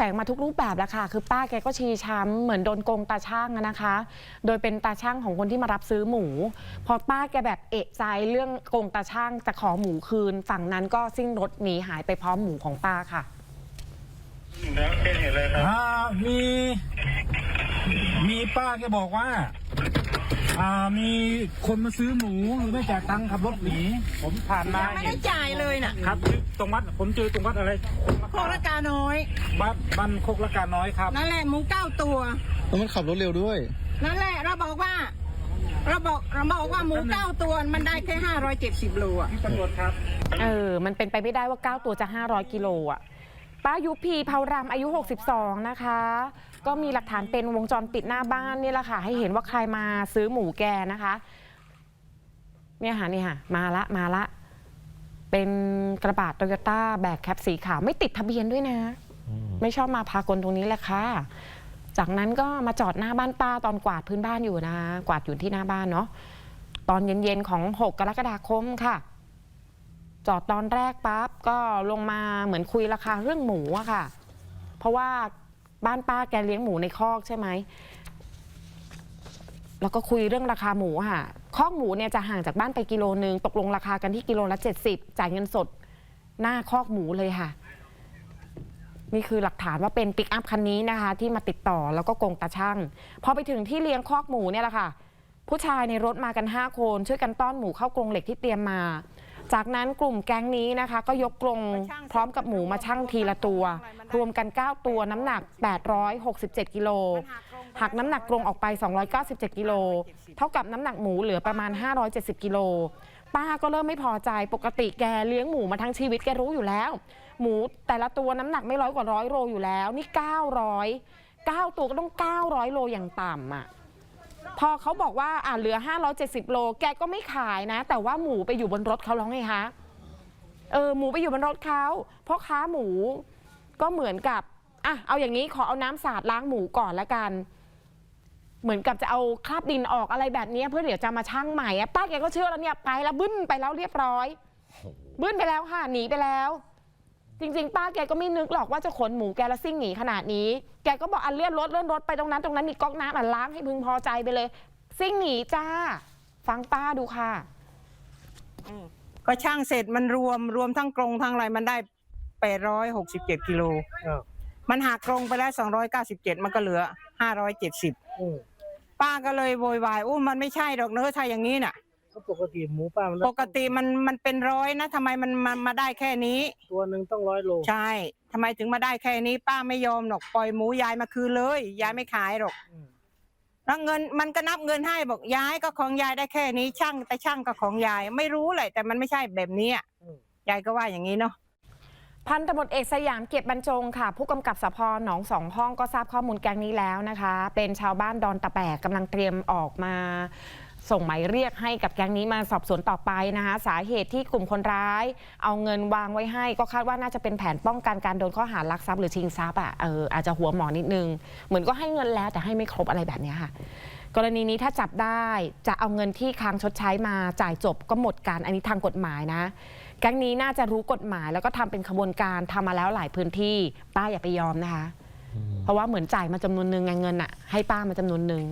แฝงมาทุกรูปแบบแล้วค่ะ คือป้าแกก็ชีช้ำเหมือนโดนโกงตาช่างอะนะคะ โดยเป็นตาช่างของคนที่มารับซื้อหมู พอป้าแกแบบเอะใจเรื่องโกงตาช่างจะขอหมูคืน ฝั่งนั้นก็ซิ่งรถหนีหายไปพร้อมหมูของป้าค่ะ แล้วเป็นเหตุอะไรครับ อ่ามี มีป้าแกบอกว่า อ่ามีคนมาซื้อหมูไม่จ่ายตังค์ขับรถหนีผมผ่านมาไม่เห็ได้นจ่ายเลยน่ะครับตรงวัดผมเจอตรงวัดอะไรโคราชน้อยบ้านบ้านโคกละกาน้อยครับนั่นแหละหมูเก้าตัว แล้วมันขับรถเร็วด้วย นั่นแหละเราบอกว่า เราบอกเราบอกว่าหมูเก้าตัวมันได้แค่ห้าร้อยเจ็ดสิบโลอะตำรวจครับ เออ มันเป็นไปไม่ได้ว่า 9 ตัวจะ 500 กิโลอะ ป้ายุพีเผารำอายุ 62 นะคะ ก็มีหลักฐานเป็นวงจรปิดหน้าบ้านนี่แหละค่ะ ให้เห็นว่าใครมาซื้อหมูแกนะคะเนี่ยค่ะนี่ค่ะมาละมาละ เป็นกระบะโตโยต้าแบกแคปสีขาวไม่ติดทะเบียนด้วยนะ ไม่ชอบมาพากลตรงนี้แหละค่ะ จากนั้นก็มาจอดหน้าบ้านป้าตอนกวาดพื้นบ้านอยู่นะ กวาดอยู่ที่หน้าบ้านเนาะตอนเย็นๆของ 6 กรกฎาคมค่ะ จอดตอนแรกปั๊บก็ลงมาเหมือนคุยราคาเรื่องหมูอะค่ะ เพราะว่า บ้านป้าแกเลี้ยงหมูในคอกใช่ไหมแล้วก็คุยเรื่องราคาหมูค่ะคอกหมูเนี่ยจะห่างจากบ้านไปกิโลนึงตกลงราคากันที่กิโลละ70จ่ายเงินสดหน้าคอกหมูเลยค่ะ นี่คือหลักฐานว่าเป็นปิกอัพคันนี้นะคะ ที่มาติดต่อแล้วก็โกงตาช่างพอไปถึงที่เลี้ยงคอกหมูเนี่ยแหละค่ะ ผู้ชายในรถมากัน 5 คนช่วยกันต้อนหมูเข้ากรงเหล็กที่เตรียมมา จากนั้นกลุ่มแก๊งนี้นะคะ ก็ยกกรงพร้อมกับหมูมาชั่งทีละตัว รวมกัน 9 ตัวน้ำหนัก 867 กิโลหักน้ำหนักกรงออกไป 297 กิโลเท่ากับน้ำหนักหมูเหลือประมาณ 570 กิโลป้าก็เริ่มไม่พอใจปกติแกเลี้ยงหมูมาทั้งชีวิตแกรู้อยู่แล้ว หมูแต่ละตัวน้ำหนักไม่ร้อยกว่าร้อยโลอยู่แล้ว นี่ 900 9 ตัวก็ต้อง 900 โลอย่างต่ำอะ พอเขาบอกว่าอ่าเหลือ 570 โล แกก็ไม่ขายนะ แต่ว่าหมูไปอยู่บนรถเขาแล้วไงคะเออหมูไปอยู่บนรถเขาเพราะค้าหมูก็เหมือนกับอะเอาอย่างนี้ขอเอาน้ำสาดล้างหมูก่อนละกัน เหมือนกับจะเอาคราบดินออกอะไรแบบนี้เพื่อเดี๋ยวจะมาชั่งใหม่อะป้าแกก็เชื่อแล้วเนี่ยไปแล้วบึ้นไปแล้วเรียบร้อย บึ้นไปแล้วค่ะหนีไปแล้ว จริงๆ ป้าแกก็ไม่นึกหรอกว่าจะขนหมูแกแล้วซิ่งหนีขนาดนี้ แกก็บอกอันเลื่อนรถเลื่อนรถไปตรงนั้นตรงนั้นมีก๊อกน้ำอะล้างให้พึงพอใจไปเลย ซิ่งหนีจ้า ฟังป้าดูค่ะ ก็ช่างเสร็จมันรวมรวมทั้งกรงทั้งอะไรมันได้แปดร้อยหกสิบเจ็ดกิโลครับมันหักกรงไปแล้วสองร้อยเก้าสิบเจ็ดมันก็เหลือห้าร้อยเจ็ดสิบป้าก็เลยโวยวายอู้มันไม่ใช่ดอกเนื้อะถ้าอย่างนี้น่ะ ก็ปกติหมูป้ามันปกติมันมันเป็นร้อยนะทำไมมันมันมาได้แค่นี้ ตัวหนึ่งต้องร้อยโลใช่ทำไมถึงมาได้แค่นี้ ป้าไม่ยอมหรอกปล่อยหมูยายมาคืนเลยยายไม่ขายหรอกอืมแล้วเงินมันก็นับเงินให้บอกยายก็ของยายได้แค่นี้ช่างแต่ช่างก็ของยายไม่รู้แหละแต่มันไม่ใช่แบบนี้อะยายก็ว่าอย่างนี้เนาะ พันตำรวจเอกสยามเกียรติบรรจงค่ะ ผู้กำกับสพหนองสองห้องก็ทราบข้อมูลแก๊งนี้แล้วนะคะ เป็นชาวบ้านดอนตะแบกกำลังเตรียมออกมา ส่งหมายเรียกให้กับแก๊งนี้มาสอบสวนต่อไปนะคะ สาเหตุที่กลุ่มคนร้าย เอาเงินวางไว้ให้ ก็คาดว่าน่าจะเป็นแผนป้องกันการโดนข้อหารักทรัพย์หรือชิงทรัพย์อะเอออาจจะหัวหมอนิดนึง เหมือนก็ให้เงินแล้วแต่ให้ไม่ครบอะไรแบบนี้ค่ะ กรณีนี้ถ้าจับได้จะเอาเงินที่ค้างชดใช้มาจ่ายจบก็หมดการอันนี้ทางกฎหมายนะแก๊งนี้น่าจะรู้กฎหมายแล้วก็ทำเป็นขบวนการทำมาแล้วหลายพื้นที่ ป้าอย่าไปยอมนะคะ เพราะว่าเหมือนจ่ายมาจำนวนหนึ่งไงเงินอะให้ป้ามาจำนวนหนึ่ง